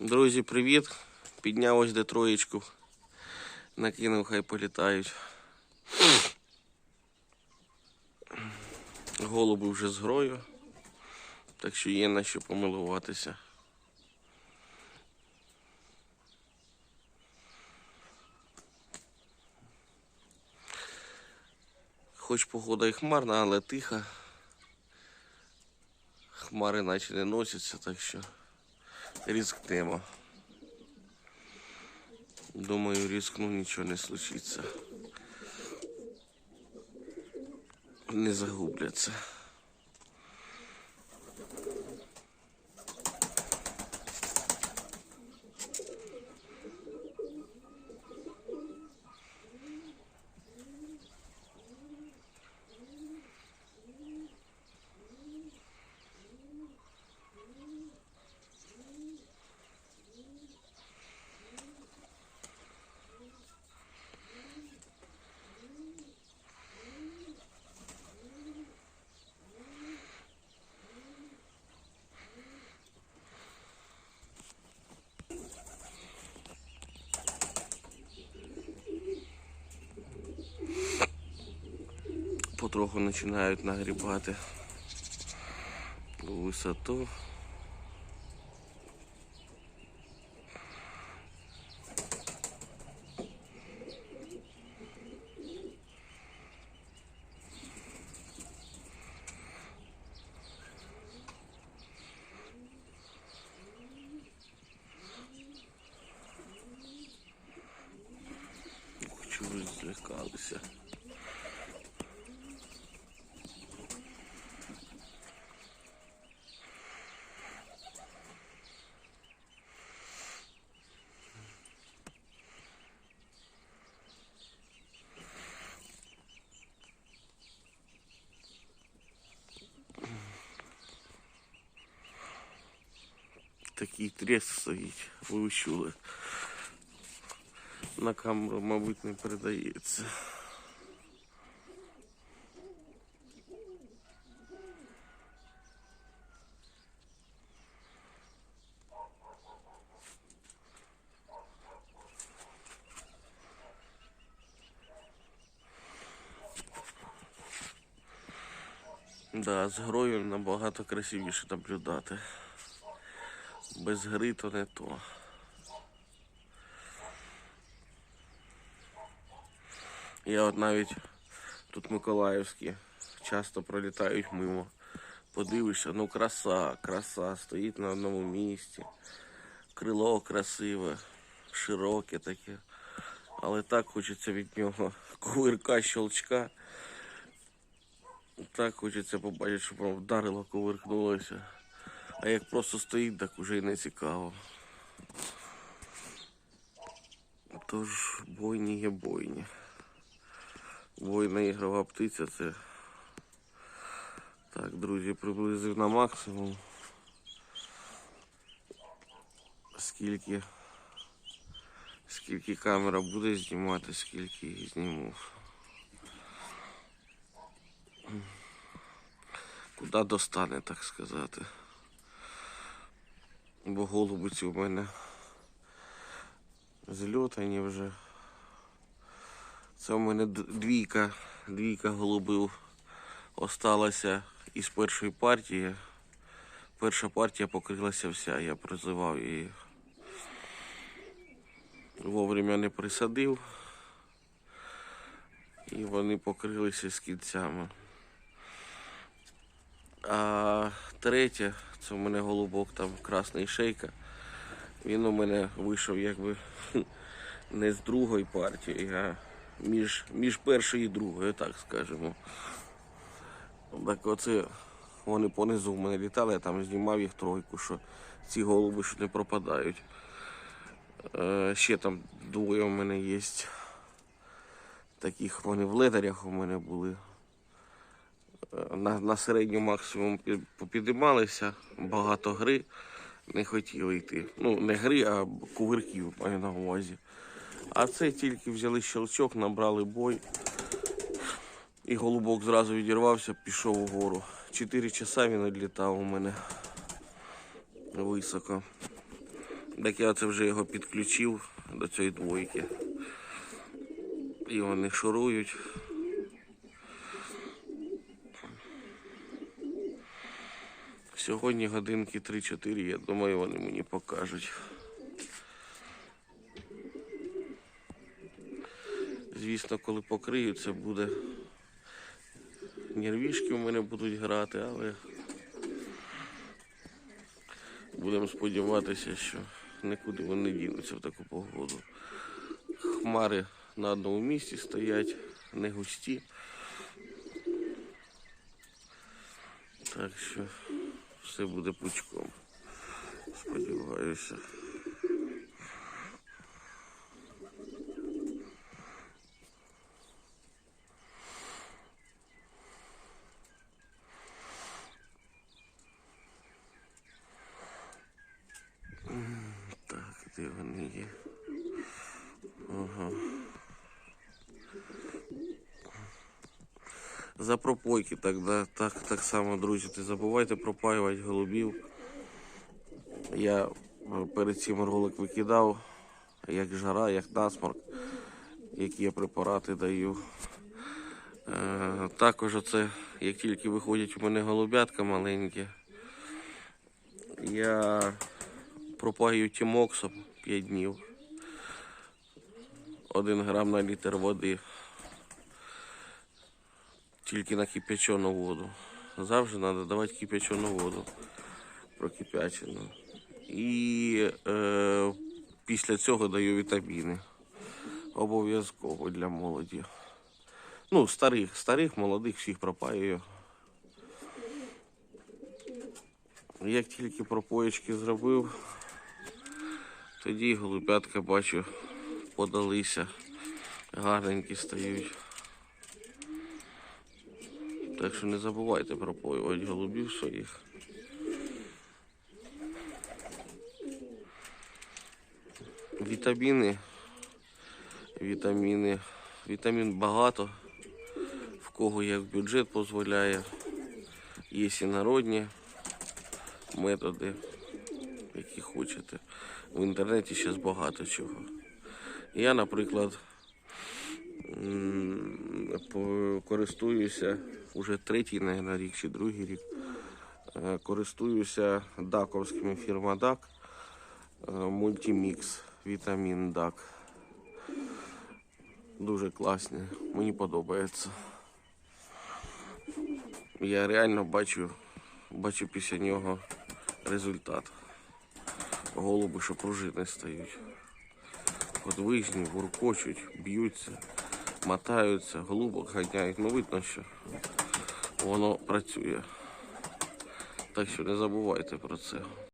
Друзі, привіт! Підняв ось де троєчку. Накинув, хай політають. Голуби вже з грою, так що є на що помилуватися. Хоч погода і хмарна, але тиха. Хмари наче не носяться, так що ризикнемо. Думаю, рискну, нічого не случиться. Не загубляться. Потроху починають нагрібати висоту. Чого злякалися? Такий треск стоїть, ви чули. На камеру, мабуть, не передається. Да, з грою набагато красивіше наблюдати. Без гри то не то. Я от навіть тут Миколаївські часто пролітають мимо. Подивишся, ну краса, краса, стоїть на одному місці. Крило красиве, широке таке. Але так хочеться від нього кувирка, щелчка. Так хочеться побачити, щоб воно вдарило, кувиркнулося. А як просто стоїть, так уже і не цікаво. Тож бойні є бойні. Бойна ігрова птиця це. Так, друзі, приблизив на максимум. Скільки, скільки камера буде знімати, скільки її зніму. Куди достане, так сказати. Бо голубиці у мене зльотані вже. Це у мене двійка, двійка голубів осталася із першої партії. Перша партія покрилася вся, я призивав її. Вовремя не присадив. І вони покрилися з кільцями. А третє, це у мене голубок там красний шейка. Він у мене вийшов якби не з другої партії, а між, між першою і другою, так скажемо. Так оце вони понизу в мене літали, я там знімав їх тройку, що ці голуби що не пропадають. Е, ще там двоє у мене є. Таких вони в ледарях у мене були. Е, На, на середню максимум пі- попідіймалися, багато гри не хотіли йти. Ну, не гри, а кувирків маю на увазі. А це тільки взяли щелчок, набрали бой. І голубок зразу відірвався, пішов угору. Чотири часа він відлітав у мене високо. Так я це вже його підключив до цієї двойки. І вони шурують. Сьогодні годинки 3-4, я думаю, вони мені покажуть. Звісно, коли покрию, це буде нервішки у мене будуть грати, але будемо сподіватися, що нікуди вони не дінуться в таку погоду. Хмари на одному місці стоять, не густі. Так що все буде пучком. Сподіваюся. Так, де вони є? Ага. За пропойки так, так, так само, друзі, не забувайте пропаювати голубів. Я е, перед цим ролик викидав, як жара, як насморк, які я препарати даю. Е, також оце, як тільки виходять у мене голубятка маленькі, я пропаю тімоксом 5 днів. 1 грам на літр води. Тільки на кипячену воду. Завжди треба давати кипячену воду. Прокипячену. І е, після цього даю вітаміни. Обов'язково для молоді. Ну, старих, старих, молодих всіх пропаюю. Як тільки пропоєчки зробив, тоді голубятка бачу подалися. Гарненькі стають. Так що не забувайте пропоювати голубів своїх. Вітаміни. Вітаміни. Вітамін багато. В кого як бюджет дозволяє. Є і народні методи, які хочете. В інтернеті зараз багато чого. Я, наприклад, користуюся уже третій, наверное, рік чи другий рік. е, Користуюся даковськими фірма ДАК. е, Мультимікс, вітамін ДАК. Дуже класні, мені подобається. Я реально бачу, бачу після нього результат. Голуби, що пружини стають. Подвижні, гуркочуть, б'ються, мотаються, голубок ганяють. Ну видно, що воно працює. Так що не забувайте про це.